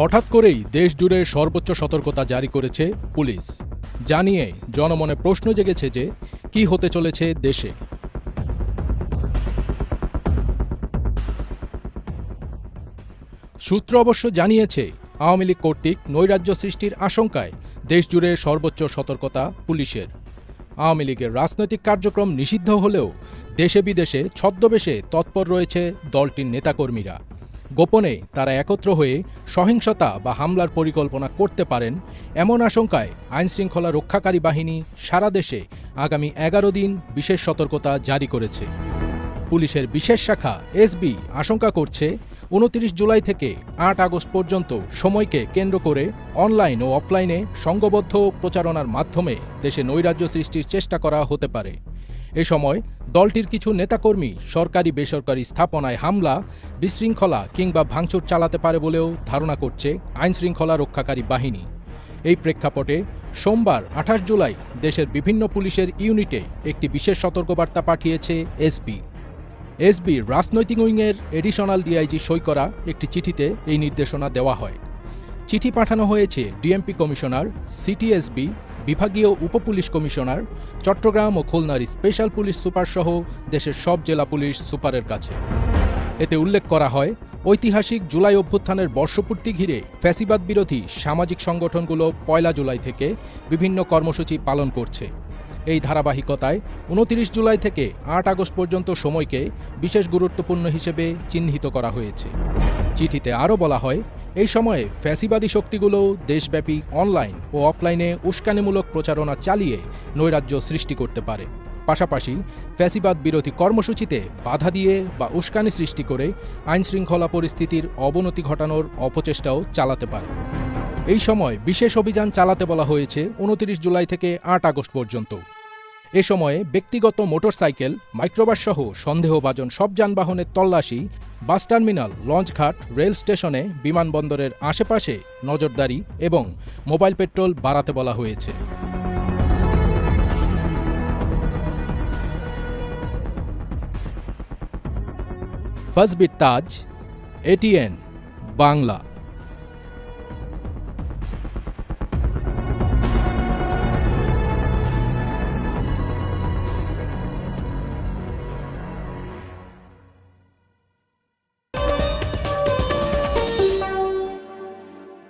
হঠাৎ করেই দেশ জুড়ে সর্বোচ্চ সতর্কতা জারি করেছে পুলিশ। জানিয়ে জনমনে প্রশ্ন জেগেছে যে, কি হতে চলেছে দেশে? সূত্র অবশ্য জানিয়েছে, আওয়ামী লীগ কর্তৃক নৈরাজ্য সৃষ্টির আশঙ্কায় দেশজুড়ে সর্বোচ্চ সতর্কতা পুলিশের। আওয়ামী লীগের রাজনৈতিক কার্যক্রম নিষিদ্ধ হলেও দেশে বিদেশে ছদ্মবেশে তৎপর রয়েছে দলটির নেতাকর্মীরা। গোপনে তারা একত্র হয়ে সহিংসতা বা হামলার পরিকল্পনা করতে পারেন এমন আশঙ্কায় আইনশৃঙ্খলা রক্ষাকারী বাহিনী সারা দেশে আগামী এগারো দিন বিশেষ সতর্কতা জারি করেছে। পুলিশের বিশেষ শাখা এসবি আশঙ্কা করছে, উনত্রিশ জুলাই থেকে আট আগস্ট পর্যন্ত সময়কে কেন্দ্র করে অনলাইন ও অফলাইনে সংঘবদ্ধ প্রচারণার মাধ্যমে দেশে নৈরাজ্য সৃষ্টির চেষ্টা করা হতে পারে। এ সময় দলটির কিছু নেতাকর্মী সরকারি বেসরকারি স্থাপনায় হামলা, বিশৃঙ্খলা কিংবা ভাঙচুর চালাতে পারে বলেও ধারণা করছে আইনশৃঙ্খলা রক্ষাকারী বাহিনী। এই প্রেক্ষাপটে সোমবার আঠাশ জুলাই দেশের বিভিন্ন পুলিশের ইউনিটে একটি বিশেষ সতর্কবার্তা পাঠিয়েছে এসবি এসবি রাজনৈতিক উইংয়ের এডিশনাল ডিআইজি সই করা একটি চিঠিতে এই নির্দেশনা দেওয়া হয়। চিঠি পাঠানো হয়েছে ডিএমপি কমিশনার, সিটিএসবি বিভাগীয় উপপুলিশ কমিশনার, চট্টগ্রাম ও খুলনার স্পেশাল পুলিশ সুপার সহ দেশের সব জেলা পুলিশ সুপারের কাছে। এতে উল্লেখ করা হয়, ঐতিহাসিক জুলাই অভ্যুত্থানের বর্ষপূর্তি ঘিরে ফ্যাসিবাদ বিরোধী সামাজিক সংগঠনগুলো পয়লা জুলাই থেকে বিভিন্ন কর্মসূচি পালন করছে। এই ধারাবাহিকতায় উনতিরিশ জুলাই থেকে আট আগস্ট পর্যন্ত সময়কে বিশেষ গুরুত্বপূর্ণ হিসেবে চিহ্নিত করা হয়েছে। চিঠিতে আরও বলা হয় এই সময়ে ফ্যাসিবাদী শক্তিগুলো দেশব্যাপী অনলাইন ও অফলাইনে উস্কানিমূলক প্রচারণা চালিয়ে নৈরাজ্য সৃষ্টি করতে পারে। পাশাপাশি ফ্যাসিবাদ বিরোধী কর্মসূচিতে বাধা দিয়ে বা উস্কানি সৃষ্টি করে আইনশৃঙ্খলা পরিস্থিতির অবনতি ঘটানোর অপচেষ্টাও চালাতে পারে। এই সময় বিশেষ অভিযান চালাতে বলা হয়েছে উনত্রিশ জুলাই থেকে আট আগস্ট পর্যন্ত। এ সময়ে ব্যক্তিগত মোটরসাইকেল, মাইক্রোবাস সহ সন্দেহভাজন সব যানবাহনের তল্লাশি, বাস টার্মিনাল, লঞ্চঘাট, রেল স্টেশনে, বিমানবন্দরের আশেপাশে নজরদারি এবং মোবাইল পেট্রোল বাড়াতে বলা হয়েছে। ফজবির তাজ এটিএন বাংলা।